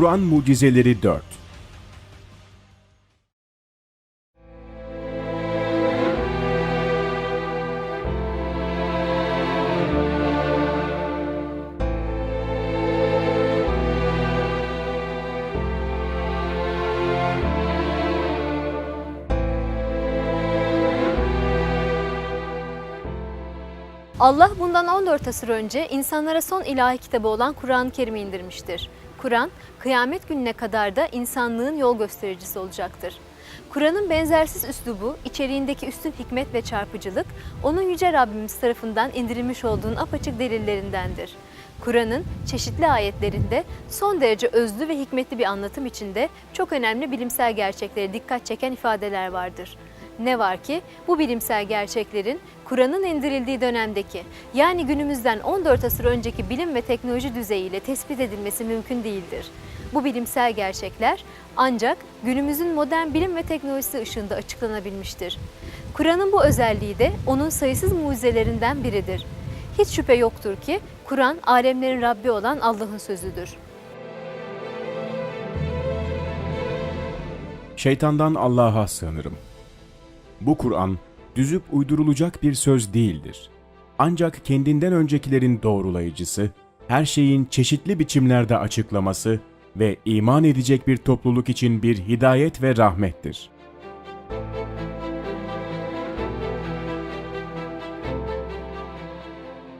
Kur'an Mucizeleri 4 Allah bundan 14 asır önce insanlara son ilahi kitabı olan Kur'an-ı Kerim'i indirmiştir. Kur'an, kıyamet gününe kadar da insanlığın yol göstericisi olacaktır. Kur'an'ın benzersiz üslubu, içeriğindeki üstün hikmet ve çarpıcılık, onun Yüce Rabbimiz tarafından indirilmiş olduğunun apaçık delillerindendir. Kur'an'ın çeşitli ayetlerinde son derece özlü ve hikmetli bir anlatım içinde çok önemli bilimsel gerçeklere dikkat çeken ifadeler vardır. Ne var ki bu bilimsel gerçeklerin Kur'an'ın indirildiği dönemdeki yani günümüzden 14 asır önceki bilim ve teknoloji düzeyiyle tespit edilmesi mümkün değildir. Bu bilimsel gerçekler ancak günümüzün modern bilim ve teknolojisi ışığında açıklanabilmiştir. Kur'an'ın bu özelliği de onun sayısız mucizelerinden biridir. Hiç şüphe yoktur ki Kur'an alemlerin Rabbi olan Allah'ın sözüdür. Şeytandan Allah'a sığınırım. Bu Kur'an düzüp uydurulacak bir söz değildir. Ancak kendinden öncekilerin doğrulayıcısı, her şeyin çeşitli biçimlerde açıklaması ve iman edecek bir topluluk için bir hidayet ve rahmettir.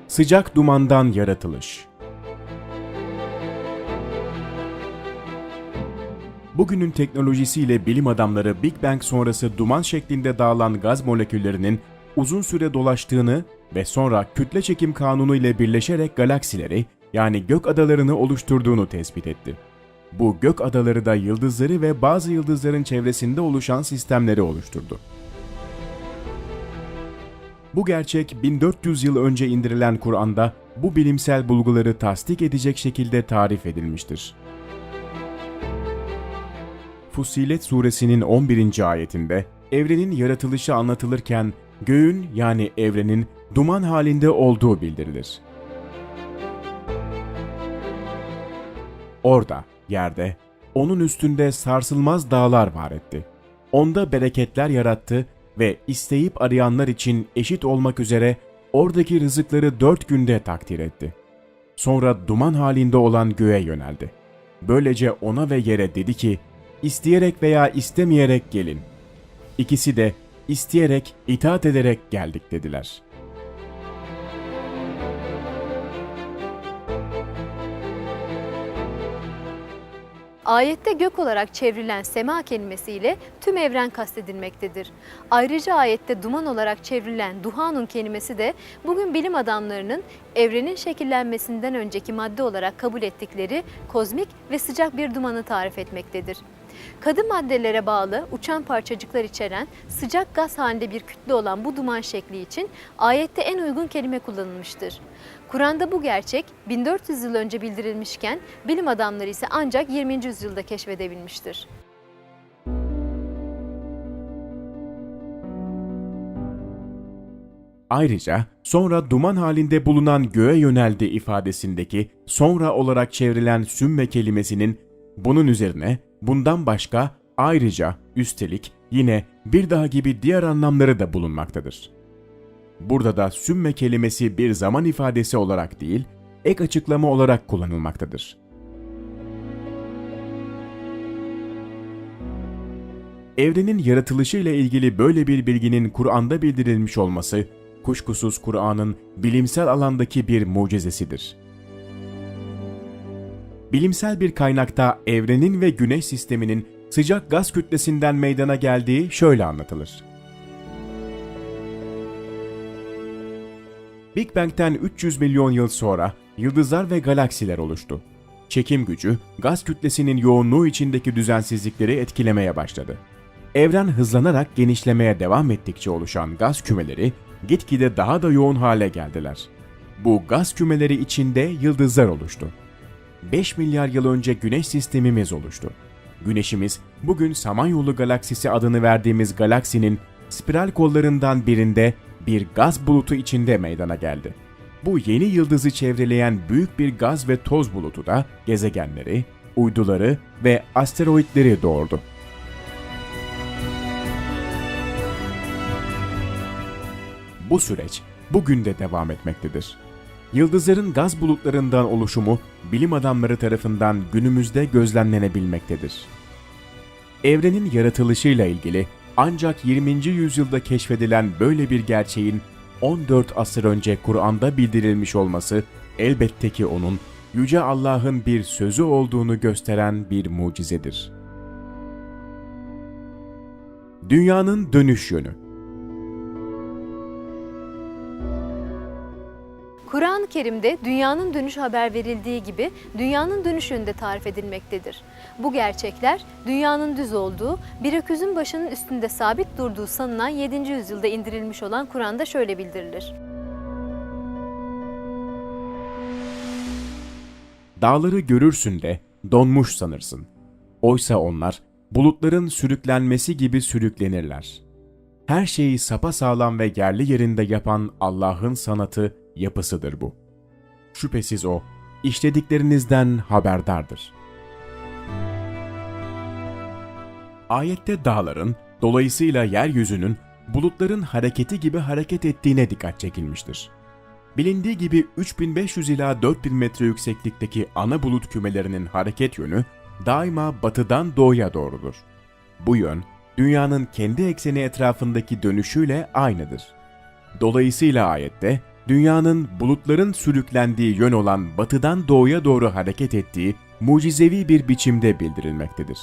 Sıcak dumandan yaratılış Bugünün teknolojisiyle bilim adamları Big Bang sonrası duman şeklinde dağılan gaz moleküllerinin uzun süre dolaştığını ve sonra kütle çekim kanunu ile birleşerek galaksileri yani gök adalarını oluşturduğunu tespit etti. Bu gök adaları da yıldızları ve bazı yıldızların çevresinde oluşan sistemleri oluşturdu. Bu gerçek 1400 yıl önce indirilen Kur'an'da bu bilimsel bulguları tasdik edecek şekilde tarif edilmiştir. Fussilet suresinin 11. ayetinde evrenin yaratılışı anlatılırken göğün yani evrenin duman halinde olduğu bildirilir. Orada, yerde, onun üstünde sarsılmaz dağlar var etti. Onda bereketler yarattı ve isteyip arayanlar için eşit olmak üzere oradaki rızıkları dört günde takdir etti. Sonra duman halinde olan göğe yöneldi. Böylece ona ve yere dedi ki, isteyerek veya istemeyerek gelin. İkisi de isteyerek, itaat ederek geldik dediler. Ayette gök olarak çevrilen sema kelimesiyle tüm evren kastedilmektedir. Ayrıca ayette duman olarak çevrilen duhanun kelimesi de bugün bilim adamlarının evrenin şekillenmesinden önceki madde olarak kabul ettikleri kozmik ve sıcak bir dumanı tarif etmektedir. Kadı maddelere bağlı uçan parçacıklar içeren sıcak gaz halinde bir kütle olan bu duman şekli için ayette en uygun kelime kullanılmıştır. Kur'an'da bu gerçek 1400 yıl önce bildirilmişken bilim adamları ise ancak 20. yüzyılda keşfedebilmiştir. Ayrıca sonra duman halinde bulunan göğe yöneldi ifadesindeki sonra olarak çevrilen sümme kelimesinin bunun üzerine bundan başka ayrıca üstelik yine bir daha gibi diğer anlamları da bulunmaktadır. Burada da sümme kelimesi bir zaman ifadesi olarak değil, ek açıklama olarak kullanılmaktadır. Evrenin yaratılışı ile ilgili böyle bir bilginin Kur'an'da bildirilmiş olması, kuşkusuz Kur'an'ın bilimsel alandaki bir mucizesidir. Bilimsel bir kaynakta evrenin ve güneş sisteminin sıcak gaz kütlesinden meydana geldiği şöyle anlatılır. Big Bang'ten 300 milyon yıl sonra yıldızlar ve galaksiler oluştu. Çekim gücü, gaz kütlesinin yoğunluğu içindeki düzensizlikleri etkilemeye başladı. Evren hızlanarak genişlemeye devam ettikçe oluşan gaz kümeleri gitgide daha da yoğun hale geldiler. Bu gaz kümeleri içinde yıldızlar oluştu. 5 milyar yıl önce güneş sistemimiz oluştu. Güneşimiz bugün Samanyolu galaksisi adını verdiğimiz galaksinin spiral kollarından birinde bir gaz bulutu içinde meydana geldi. Bu yeni yıldızı çevreleyen büyük bir gaz ve toz bulutu da gezegenleri, uyduları ve asteroitleri doğurdu. Bu süreç bugün de devam etmektedir. Yıldızların gaz bulutlarından oluşumu bilim adamları tarafından günümüzde gözlemlenebilmektedir. Evrenin yaratılışıyla ilgili ancak 20. yüzyılda keşfedilen böyle bir gerçeğin 14 asır önce Kur'an'da bildirilmiş olması elbette ki onun Yüce Allah'ın bir sözü olduğunu gösteren bir mucizedir. Dünyanın dönüş yönü Kur'an-ı Kerim'de dünyanın dönüşü haber verildiği gibi dünyanın dönüş yönü de tarif edilmektedir. Bu gerçekler dünyanın düz olduğu, bir öküzün başının üstünde sabit durduğu sanılan 7. yüzyılda indirilmiş olan Kur'an'da şöyle bildirilir. Dağları görürsün de donmuş sanırsın. Oysa onlar bulutların sürüklenmesi gibi sürüklenirler. Her şeyi sapasağlam ve yerli yerinde yapan Allah'ın sanatı, yapısıdır bu. Şüphesiz o, işlediklerinizden haberdardır. Ayette dağların, dolayısıyla yeryüzünün bulutların hareketi gibi hareket ettiğine dikkat çekilmiştir. Bilindiği gibi 3500 ila 4000 metre yükseklikteki ana bulut kümelerinin hareket yönü daima batıdan doğuya doğrudur. Bu yön, dünyanın kendi ekseni etrafındaki dönüşüyle aynıdır. Dolayısıyla ayette, dünyanın bulutların sürüklendiği yön olan batıdan doğuya doğru hareket ettiği mucizevi bir biçimde bildirilmektedir.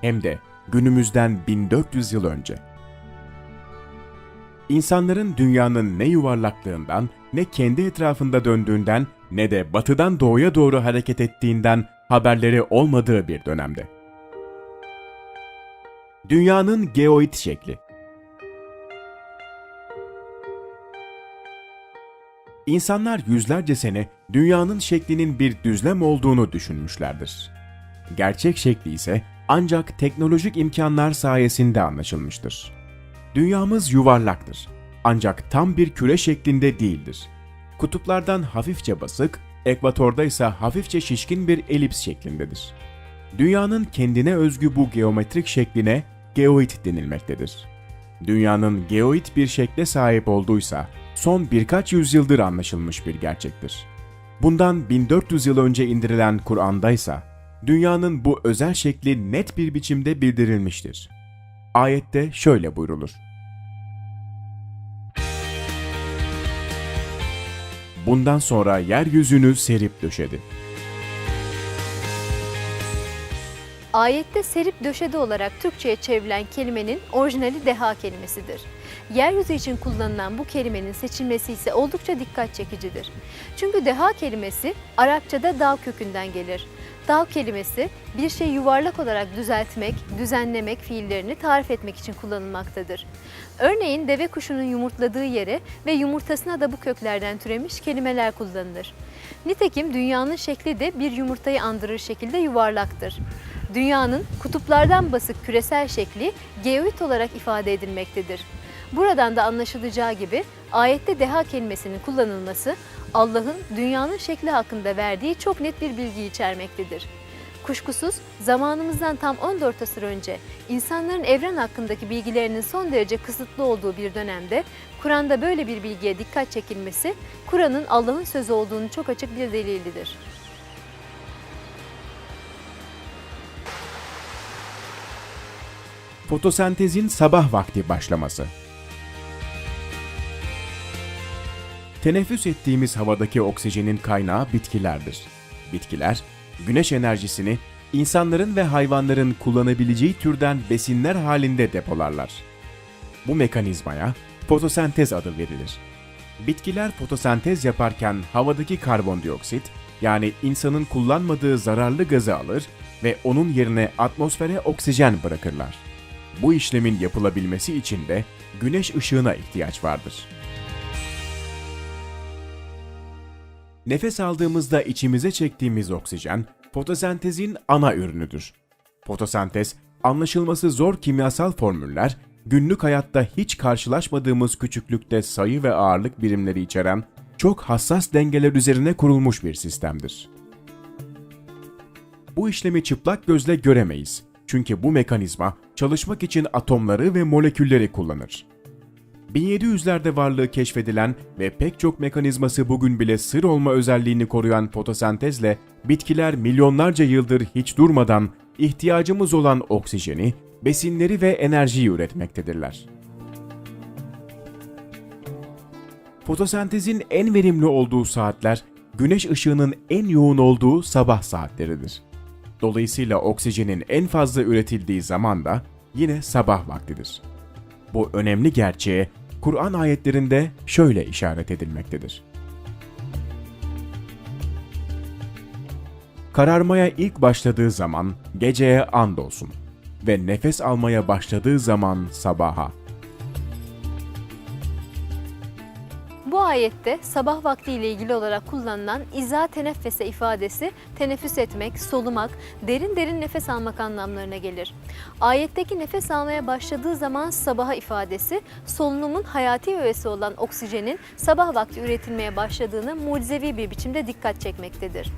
Hem de günümüzden 1400 yıl önce. İnsanların dünyanın ne yuvarlaklığından, ne kendi etrafında döndüğünden, ne de batıdan doğuya doğru hareket ettiğinden haberleri olmadığı bir dönemde. Dünyanın geoid şekli İnsanlar yüzlerce sene dünyanın şeklinin bir düzlem olduğunu düşünmüşlerdir. Gerçek şekli ise ancak teknolojik imkanlar sayesinde anlaşılmıştır. Dünyamız yuvarlaktır. Ancak tam bir küre şeklinde değildir. Kutuplardan hafifçe basık, ekvatorda ise hafifçe şişkin bir elips şeklindedir. Dünyanın kendine özgü bu geometrik şekline geoid denilmektedir. Dünyanın geoid bir şekle sahip olduysa son birkaç yüzyıldır anlaşılmış bir gerçektir. Bundan 1400 yıl önce indirilen Kur'an'da ise dünyanın bu özel şekli net bir biçimde bildirilmiştir. Ayette şöyle buyrulur. Bundan sonra yeryüzünü serip döşedi. Ayette serip döşedi olarak Türkçe'ye çevrilen kelimenin orijinali deha kelimesidir. Yeryüzü için kullanılan bu kelimenin seçilmesi ise oldukça dikkat çekicidir. Çünkü deha kelimesi Arapçada dağ kökünden gelir. Dağ kelimesi bir şey yuvarlak olarak düzeltmek, düzenlemek fiillerini tarif etmek için kullanılmaktadır. Örneğin deve kuşunun yumurtladığı yere ve yumurtasına da bu köklerden türemiş kelimeler kullanılır. Nitekim dünyanın şekli de bir yumurtayı andırır şekilde yuvarlaktır. Dünyanın kutuplardan basık küresel şekli geoid olarak ifade edilmektedir. Buradan da anlaşılacağı gibi ayette deha kelimesinin kullanılması Allah'ın dünyanın şekli hakkında verdiği çok net bir bilgi içermektedir. Kuşkusuz zamanımızdan tam 14 asır önce insanların evren hakkındaki bilgilerinin son derece kısıtlı olduğu bir dönemde Kur'an'da böyle bir bilgiye dikkat çekilmesi Kur'an'ın Allah'ın sözü olduğunu çok açık bir delilidir. Fotosentezin sabah vakti başlaması. Teneffüs ettiğimiz havadaki oksijenin kaynağı bitkilerdir. Bitkiler, güneş enerjisini insanların ve hayvanların kullanabileceği türden besinler halinde depolarlar. Bu mekanizmaya fotosentez adı verilir. Bitkiler fotosentez yaparken havadaki karbondioksit, yani insanın kullanmadığı zararlı gazı alır ve onun yerine atmosfere oksijen bırakırlar. Bu işlemin yapılabilmesi için de güneş ışığına ihtiyaç vardır. Nefes aldığımızda içimize çektiğimiz oksijen fotosentezin ana ürünüdür. Fotosentez, anlaşılması zor kimyasal formüller, günlük hayatta hiç karşılaşmadığımız küçüklükte sayı ve ağırlık birimleri içeren çok hassas dengeler üzerine kurulmuş bir sistemdir. Bu işlemi çıplak gözle göremeyiz. Çünkü bu mekanizma çalışmak için atomları ve molekülleri kullanır. 1700'lerde varlığı keşfedilen ve pek çok mekanizması bugün bile sır olma özelliğini koruyan fotosentezle bitkiler milyonlarca yıldır hiç durmadan ihtiyacımız olan oksijeni, besinleri ve enerjiyi üretmektedirler. Fotosentezin en verimli olduğu saatler, güneş ışığının en yoğun olduğu sabah saatleridir. Dolayısıyla oksijenin en fazla üretildiği zaman da yine sabah vaktidir. Bu önemli gerçeğe Kur'an ayetlerinde şöyle işaret edilmektedir. Kararmaya ilk başladığı zaman geceye andolsun ve nefes almaya başladığı zaman sabaha. Bu ayette sabah vakti ile ilgili olarak kullanılan iza teneffese ifadesi teneffüs etmek, solumak, derin derin nefes almak anlamlarına gelir. Ayetteki nefes almaya başladığı zaman sabaha ifadesi solunumun hayati öğesi olan oksijenin sabah vakti üretilmeye başladığını mucizevi bir biçimde dikkat çekmektedir.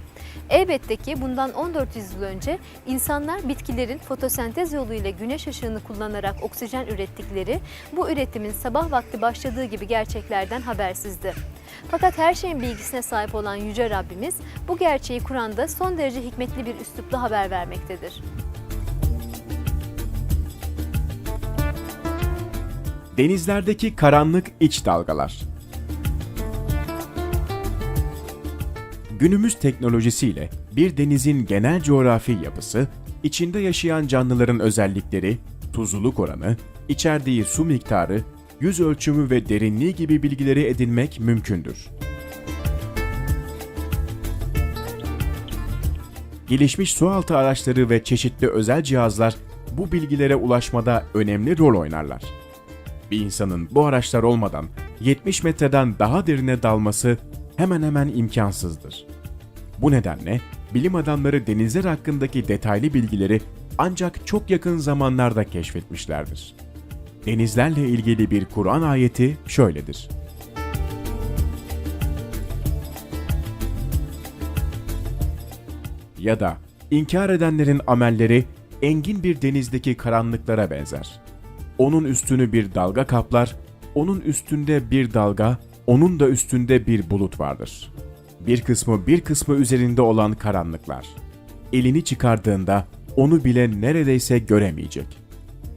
Elbette ki bundan 1400 yıl önce insanlar bitkilerin fotosentez yoluyla güneş ışığını kullanarak oksijen ürettikleri, bu üretimin sabah vakti başladığı gibi gerçeklerden habersizdi. Fakat her şeyin bilgisine sahip olan Yüce Rabbimiz bu gerçeği Kur'an'da son derece hikmetli bir üslupla haber vermektedir. Denizlerdeki karanlık iç dalgalar. Günümüz teknolojisiyle bir denizin genel coğrafi yapısı, içinde yaşayan canlıların özellikleri, tuzluluk oranı, içerdiği su miktarı, yüz ölçümü ve derinliği gibi bilgileri edinmek mümkündür. Gelişmiş sualtı araçları ve çeşitli özel cihazlar bu bilgilere ulaşmada önemli rol oynarlar. Bir insanın bu araçlar olmadan 70 metreden daha derine dalması hemen hemen imkansızdır. Bu nedenle bilim adamları denizler hakkındaki detaylı bilgileri ancak çok yakın zamanlarda keşfetmişlerdir. Denizlerle ilgili bir Kur'an ayeti şöyledir. Ya da inkar edenlerin amelleri engin bir denizdeki karanlıklara benzer. Onun üstünü bir dalga kaplar, onun üstünde bir dalga, onun da üstünde bir bulut vardır. Bir kısmı bir kısmı üzerinde olan karanlıklar. Elini çıkardığında onu bile neredeyse göremeyecek.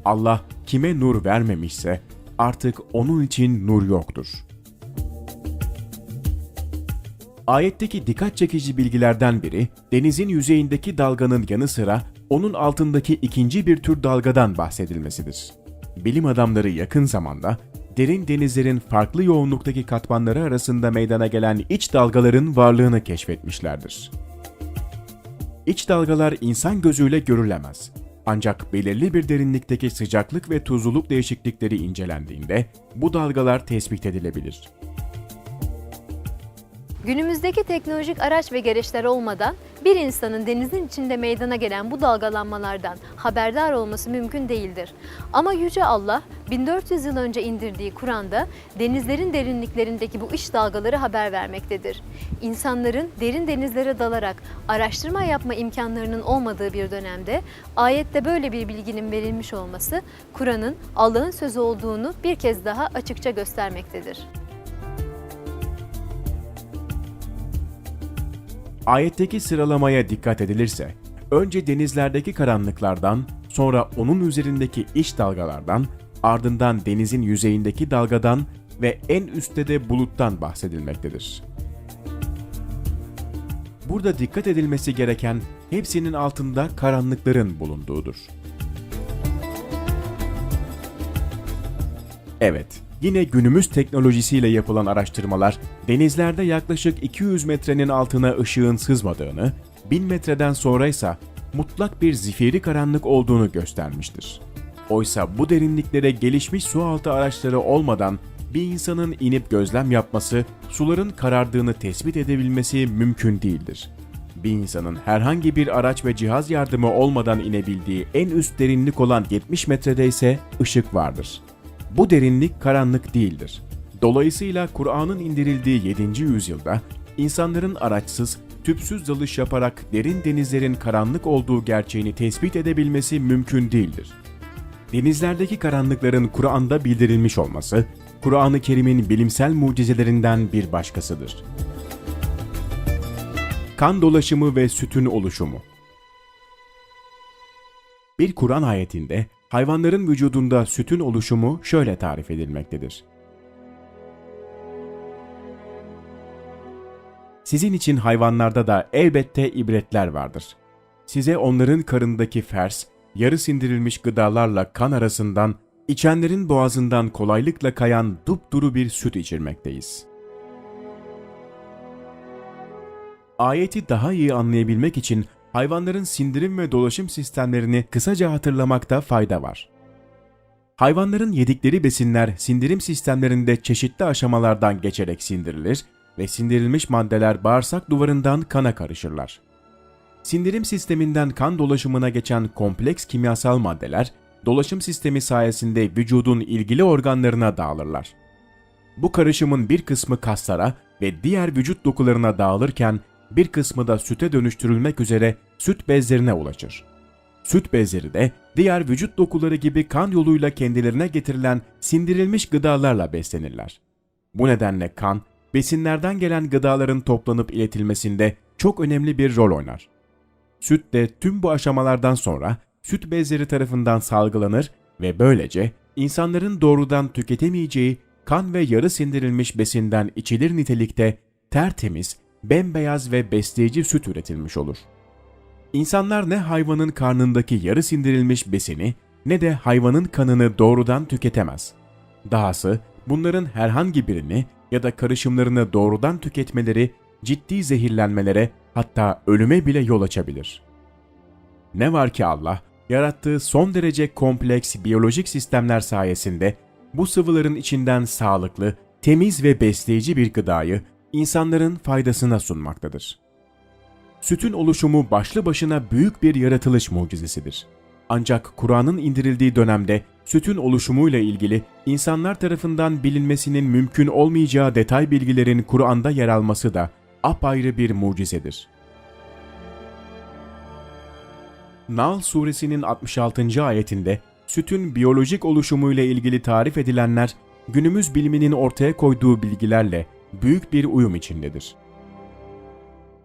Allah kime nur vermemişse artık onun için nur yoktur. Ayetteki dikkat çekici bilgilerden biri, denizin yüzeyindeki dalganın yanı sıra onun altındaki ikinci bir tür dalgadan bahsedilmesidir. Bilim adamları yakın zamanda derin denizlerin farklı yoğunluktaki katmanları arasında meydana gelen iç dalgaların varlığını keşfetmişlerdir. İç dalgalar insan gözüyle görülemez. Ancak belirli bir derinlikteki sıcaklık ve tuzluluk değişiklikleri incelendiğinde bu dalgalar tespit edilebilir. Günümüzdeki teknolojik araç ve gereçler olmadan bir insanın denizin içinde meydana gelen bu dalgalanmalardan haberdar olması mümkün değildir. Ama Yüce Allah 1400 yıl önce indirdiği Kur'an'da denizlerin derinliklerindeki bu iç dalgaları haber vermektedir. İnsanların derin denizlere dalarak araştırma yapma imkanlarının olmadığı bir dönemde ayette böyle bir bilginin verilmiş olması Kur'an'ın Allah'ın sözü olduğunu bir kez daha açıkça göstermektedir. Ayetteki sıralamaya dikkat edilirse, önce denizlerdeki karanlıklardan, sonra onun üzerindeki iç dalgalardan, ardından denizin yüzeyindeki dalgadan ve en üstte de buluttan bahsedilmektedir. Burada dikkat edilmesi gereken hepsinin altında karanlıkların bulunduğudur. Evet, yine günümüz teknolojisiyle yapılan araştırmalar denizlerde yaklaşık 200 metrenin altına ışığın sızmadığını, 1000 metreden sonra ise mutlak bir zifiri karanlık olduğunu göstermiştir. Oysa bu derinliklere gelişmiş sualtı araçları olmadan bir insanın inip gözlem yapması, suların karardığını tespit edebilmesi mümkün değildir. Bir insanın herhangi bir araç ve cihaz yardımı olmadan inebildiği en üst derinlik olan 70 metrede ise ışık vardır. Bu derinlik karanlık değildir. Dolayısıyla Kur'an'ın indirildiği 7. yüzyılda insanların araçsız, tüpsüz dalış yaparak derin denizlerin karanlık olduğu gerçeğini tespit edebilmesi mümkün değildir. Denizlerdeki karanlıkların Kur'an'da bildirilmiş olması, Kur'an-ı Kerim'in bilimsel mucizelerinden bir başkasıdır. Kan dolaşımı ve sütün oluşumu Bir Kur'an ayetinde hayvanların vücudunda sütün oluşumu şöyle tarif edilmektedir. Sizin için hayvanlarda da elbette ibretler vardır. Size onların karındaki fers, yarı sindirilmiş gıdalarla kan arasından, içenlerin boğazından kolaylıkla kayan dupduru bir süt içirmekteyiz. Ayeti daha iyi anlayabilmek için hayvanların sindirim ve dolaşım sistemlerini kısaca hatırlamakta fayda var. Hayvanların yedikleri besinler sindirim sistemlerinde çeşitli aşamalardan geçerek sindirilir ve sindirilmiş maddeler bağırsak duvarından kana karışırlar. Sindirim sisteminden kan dolaşımına geçen kompleks kimyasal maddeler, dolaşım sistemi sayesinde vücudun ilgili organlarına dağılırlar. Bu karışımın bir kısmı kaslara ve diğer vücut dokularına dağılırken bir kısmı da süte dönüştürülmek üzere süt bezlerine ulaşır. Süt bezleri de diğer vücut dokuları gibi kan yoluyla kendilerine getirilen sindirilmiş gıdalarla beslenirler. Bu nedenle kan, besinlerden gelen gıdaların toplanıp iletilmesinde çok önemli bir rol oynar. Süt de tüm bu aşamalardan sonra süt bezleri tarafından salgılanır ve böylece insanların doğrudan tüketemeyeceği kan ve yarı sindirilmiş besinden içilir nitelikte tertemiz, bembeyaz ve besleyici süt üretilmiş olur. İnsanlar ne hayvanın karnındaki yarı sindirilmiş besini ne de hayvanın kanını doğrudan tüketemez. Dahası bunların herhangi birini ya da karışımlarını doğrudan tüketmeleri ciddi zehirlenmelere hatta ölüme bile yol açabilir. Ne var ki Allah, yarattığı son derece kompleks biyolojik sistemler sayesinde bu sıvıların içinden sağlıklı, temiz ve besleyici bir gıdayı insanların faydasına sunmaktadır. Sütün oluşumu başlı başına büyük bir yaratılış mucizesidir. Ancak Kur'an'ın indirildiği dönemde sütün oluşumuyla ilgili insanlar tarafından bilinmesinin mümkün olmayacağı detay bilgilerin Kur'an'da yer alması da apayrı bir mucizedir. Nahl suresinin 66. ayetinde sütün biyolojik oluşumuyla ilgili tarif edilenler günümüz biliminin ortaya koyduğu bilgilerle büyük bir uyum içindedir.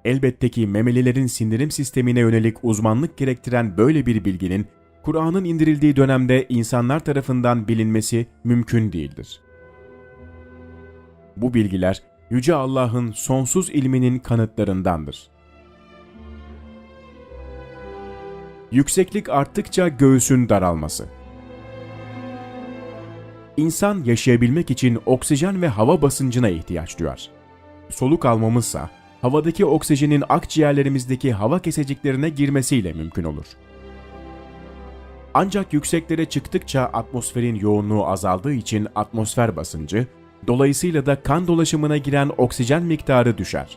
Elbette ki memelilerin sindirim sistemine yönelik uzmanlık gerektiren böyle bir bilginin Kur'an'ın indirildiği dönemde insanlar tarafından bilinmesi mümkün değildir. Bu bilgiler Yüce Allah'ın sonsuz ilminin kanıtlarındandır. Yükseklik arttıkça göğsün daralması. İnsan yaşayabilmek için oksijen ve hava basıncına ihtiyaç duyar. Soluk almamızsa havadaki oksijenin akciğerlerimizdeki hava keseciklerine girmesiyle mümkün olur. Ancak yükseklere çıktıkça atmosferin yoğunluğu azaldığı için atmosfer basıncı, dolayısıyla da kan dolaşımına giren oksijen miktarı düşer.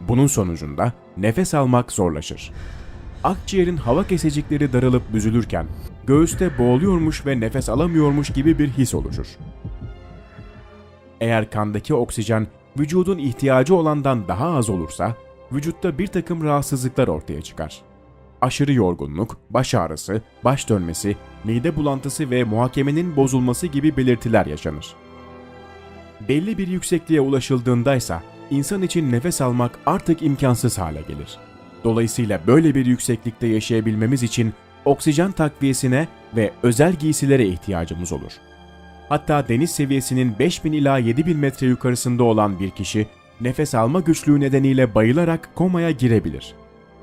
Bunun sonucunda nefes almak zorlaşır. Akciğerin hava kesecikleri darılıp büzülürken göğüste boğuluyormuş ve nefes alamıyormuş gibi bir his oluşur. Eğer kandaki oksijen vücudun ihtiyacı olandan daha az olursa vücutta bir takım rahatsızlıklar ortaya çıkar. Aşırı yorgunluk, baş ağrısı, baş dönmesi, mide bulantısı ve muhakemenin bozulması gibi belirtiler yaşanır. Belli bir yüksekliğe ulaşıldığındaysa insan için nefes almak artık imkansız hale gelir. Dolayısıyla böyle bir yükseklikte yaşayabilmemiz için oksijen takviyesine ve özel giysilere ihtiyacımız olur. Hatta deniz seviyesinin 5000 ila 7000 metre yukarısında olan bir kişi nefes alma güçlüğü nedeniyle bayılarak komaya girebilir.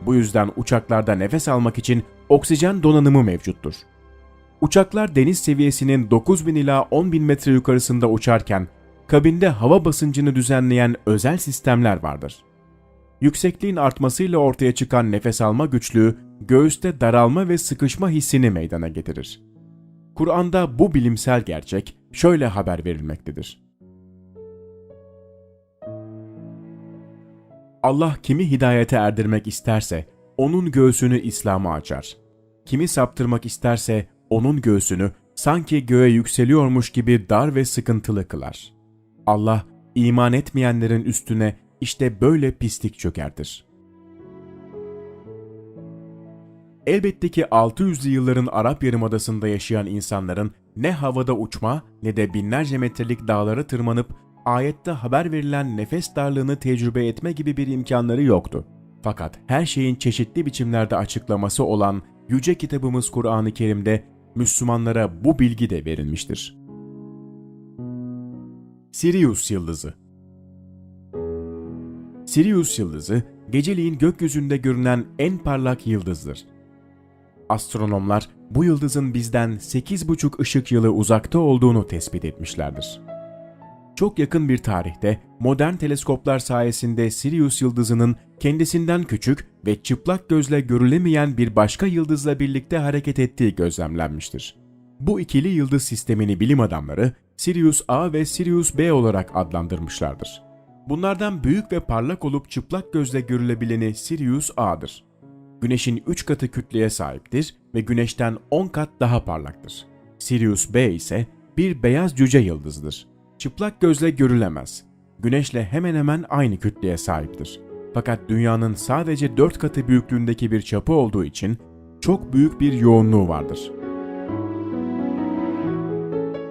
Bu yüzden uçaklarda nefes almak için oksijen donanımı mevcuttur. Uçaklar deniz seviyesinin 9000 ila 10000 metre yukarısında uçarken kabinde hava basıncını düzenleyen özel sistemler vardır. Yüksekliğin artmasıyla ortaya çıkan nefes alma güçlüğü göğüste daralma ve sıkışma hissini meydana getirir. Kur'an'da bu bilimsel gerçek şöyle haber verilmektedir. Allah kimi hidayete erdirmek isterse onun göğsünü İslam'a açar. Kimi saptırmak isterse onun göğsünü sanki göğe yükseliyormuş gibi dar ve sıkıntılı kılar. Allah iman etmeyenlerin üstüne işte böyle pislik çökertir. Elbette ki 600'lü yılların Arap Yarımadası'nda yaşayan insanların ne havada uçma ne de binlerce metrelik dağlara tırmanıp ayette haber verilen nefes darlığını tecrübe etme gibi bir imkanları yoktu. Fakat her şeyin çeşitli biçimlerde açıklaması olan yüce kitabımız Kur'an-ı Kerim'de Müslümanlara bu bilgi de verilmiştir. Sirius yıldızı Sirius yıldızı geceliğin gökyüzünde görünen en parlak yıldızdır. Astronomlar bu yıldızın bizden 8,5 ışık yılı uzakta olduğunu tespit etmişlerdir. Çok yakın bir tarihte modern teleskoplar sayesinde Sirius yıldızının kendisinden küçük ve çıplak gözle görülemeyen bir başka yıldızla birlikte hareket ettiği gözlemlenmiştir. Bu ikili yıldız sistemini bilim adamları Sirius A ve Sirius B olarak adlandırmışlardır. Bunlardan büyük ve parlak olup çıplak gözle görülebileni Sirius A'dır. Güneşin 3 katı kütleye sahiptir ve Güneş'ten 10 kat daha parlaktır. Sirius B ise bir beyaz cüce yıldızdır. Çıplak gözle görülemez. Güneş'le hemen hemen aynı kütleye sahiptir. Fakat Dünya'nın sadece 4 katı büyüklüğündeki bir çapı olduğu için çok büyük bir yoğunluğu vardır.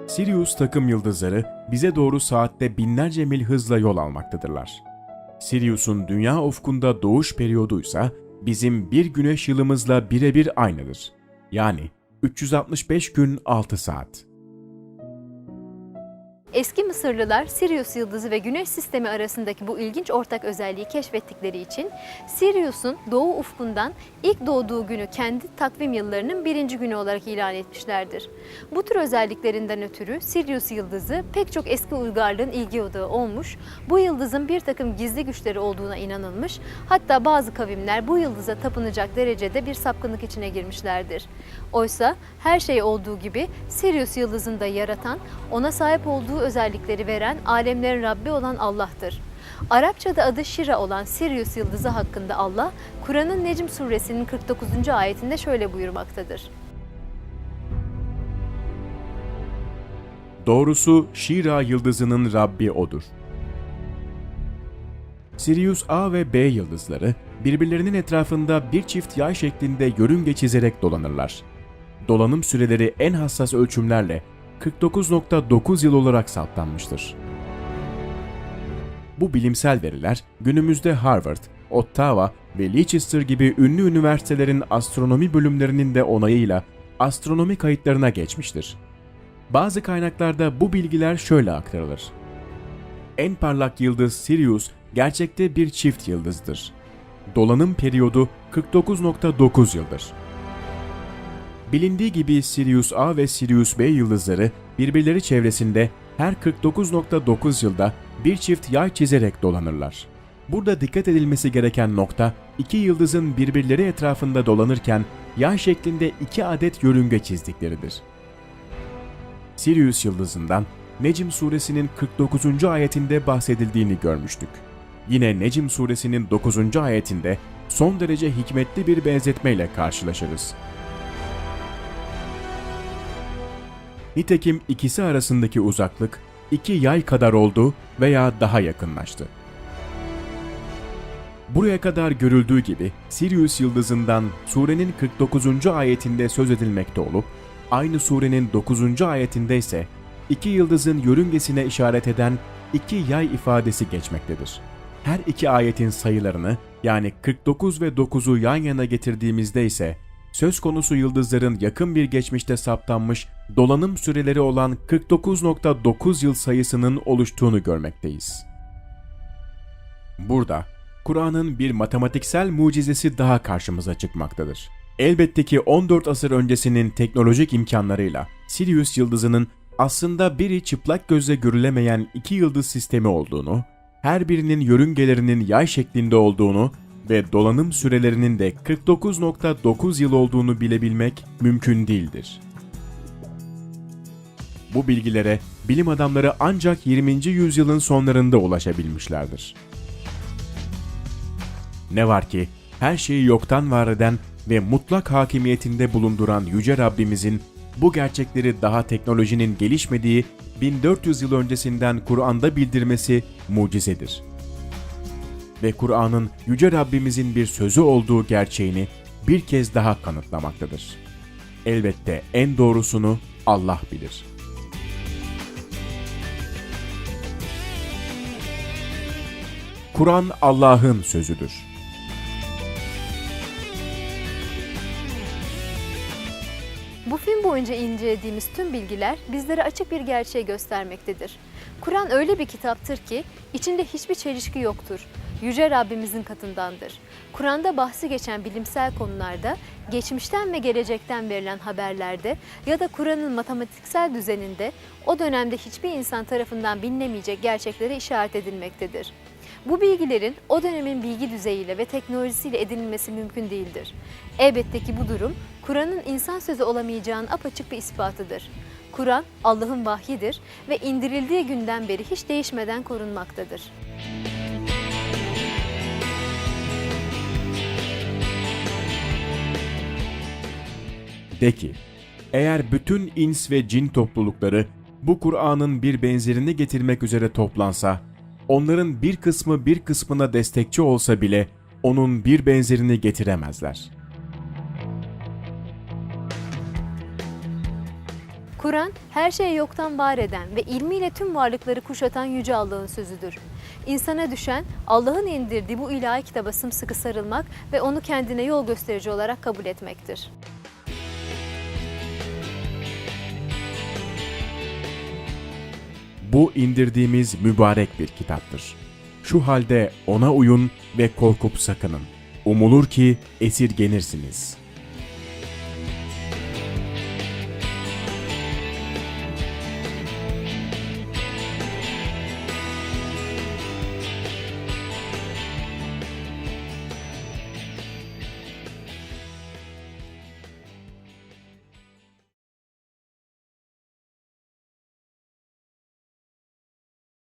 Sirius takım yıldızları bize doğru saatte binlerce mil hızla yol almaktadırlar. Sirius'un dünya ufkunda doğuş periyoduysa bizim bir güneş yılımızla birebir aynıdır. Yani 365 gün 6 saat. Eski Mısırlılar Sirius yıldızı ve Güneş sistemi arasındaki bu ilginç ortak özelliği keşfettikleri için Sirius'un doğu ufkundan ilk doğduğu günü kendi takvim yıllarının birinci günü olarak ilan etmişlerdir. Bu tür özelliklerinden ötürü Sirius yıldızı pek çok eski uygarlığın ilgi odağı olmuş, bu yıldızın bir takım gizli güçleri olduğuna inanılmış, hatta bazı kavimler bu yıldıza tapınacak derecede bir sapkınlık içine girmişlerdir. Oysa her şey olduğu gibi Sirius yıldızını da yaratan, ona sahip olduğu özellikleri veren alemlerin Rabbi olan Allah'tır. Arapçada adı Şira olan Sirius yıldızı hakkında Allah, Kur'an'ın Necm suresinin 49. ayetinde şöyle buyurmaktadır. Doğrusu Şira yıldızının Rabbi odur. Sirius A ve B yıldızları birbirlerinin etrafında bir çift yay şeklinde yörünge çizerek dolanırlar. Dolanım süreleri en hassas ölçümlerle 49.9 yıl olarak saptanmıştır. Bu bilimsel veriler günümüzde Harvard, Ottawa ve Leicester gibi ünlü üniversitelerin astronomi bölümlerinin de onayıyla astronomi kayıtlarına geçmiştir. Bazı kaynaklarda bu bilgiler şöyle aktarılır. En parlak yıldız Sirius gerçekte bir çift yıldızdır. Dolanım periyodu 49.9 yıldır. Bilindiği gibi Sirius A ve Sirius B yıldızları birbirleri çevresinde her 49.9 yılda bir çift yay çizerek dolanırlar. Burada dikkat edilmesi gereken nokta iki yıldızın birbirleri etrafında dolanırken yay şeklinde iki adet yörünge çizdikleridir. Sirius yıldızından Necm suresinin 49. ayetinde bahsedildiğini görmüştük. Yine Necm suresinin 9. ayetinde son derece hikmetli bir benzetmeyle karşılaşırız. Nitekim ikisi arasındaki uzaklık iki yay kadar oldu veya daha yakınlaştı. Buraya kadar görüldüğü gibi Sirius yıldızından surenin 49. ayetinde söz edilmekte olup, aynı surenin 9. ayetinde ise iki yıldızın yörüngesine işaret eden iki yay ifadesi geçmektedir. Her iki ayetin sayılarını yani 49 ve 9'u yan yana getirdiğimizde ise söz konusu yıldızların yakın bir geçmişte saptanmış dolanım süreleri olan 49.9 yıl sayısının oluştuğunu görmekteyiz. Burada Kur'an'ın bir matematiksel mucizesi daha karşımıza çıkmaktadır. Elbette ki 14 asır öncesinin teknolojik imkanlarıyla Sirius yıldızının aslında biri çıplak gözle görülemeyen iki yıldız sistemi olduğunu, her birinin yörüngelerinin yay şeklinde olduğunu ve dolanım sürelerinin de 49.9 yıl olduğunu bilebilmek mümkün değildir. Bu bilgilere bilim adamları ancak 20. yüzyılın sonlarında ulaşabilmişlerdir. Ne var ki her şeyi yoktan var eden ve mutlak hakimiyetinde bulunduran Yüce Rabbimizin bu gerçekleri daha teknolojinin gelişmediği 1400 yıl öncesinden Kur'an'da bildirmesi mucizedir. Ve Kur'an'ın Yüce Rabbimizin bir sözü olduğu gerçeğini bir kez daha kanıtlamaktadır. Elbette en doğrusunu Allah bilir. Kur'an Allah'ın sözüdür. Bu film boyunca incelediğimiz tüm bilgiler bizlere açık bir gerçeği göstermektedir. Kur'an öyle bir kitaptır ki içinde hiçbir çelişki yoktur. Yüce Rabbimizin katındandır. Kur'an'da bahsi geçen bilimsel konularda, geçmişten ve gelecekten verilen haberlerde ya da Kur'an'ın matematiksel düzeninde o dönemde hiçbir insan tarafından bilinemeyecek gerçeklere işaret edilmektedir. Bu bilgilerin o dönemin bilgi düzeyiyle ve teknolojisiyle edinilmesi mümkün değildir. Elbette ki bu durum Kur'an'ın insan sözü olamayacağının apaçık bir ispatıdır. Kur'an Allah'ın vahyidir ve indirildiği günden beri hiç değişmeden korunmaktadır. De ki, eğer bütün ins ve cin toplulukları bu Kur'an'ın bir benzerini getirmek üzere toplansa, onların bir kısmı bir kısmına destekçi olsa bile onun bir benzerini getiremezler. Kur'an her şeyi yoktan var eden ve ilmiyle tüm varlıkları kuşatan Yüce Allah'ın sözüdür. İnsana düşen Allah'ın indirdiği bu ilahi kitaba sımsıkı sarılmak ve onu kendine yol gösterici olarak kabul etmektir. Bu indirdiğimiz mübarek bir kitaptır. Şu halde ona uyun ve korkup sakının. Umulur ki esirgenirsiniz.''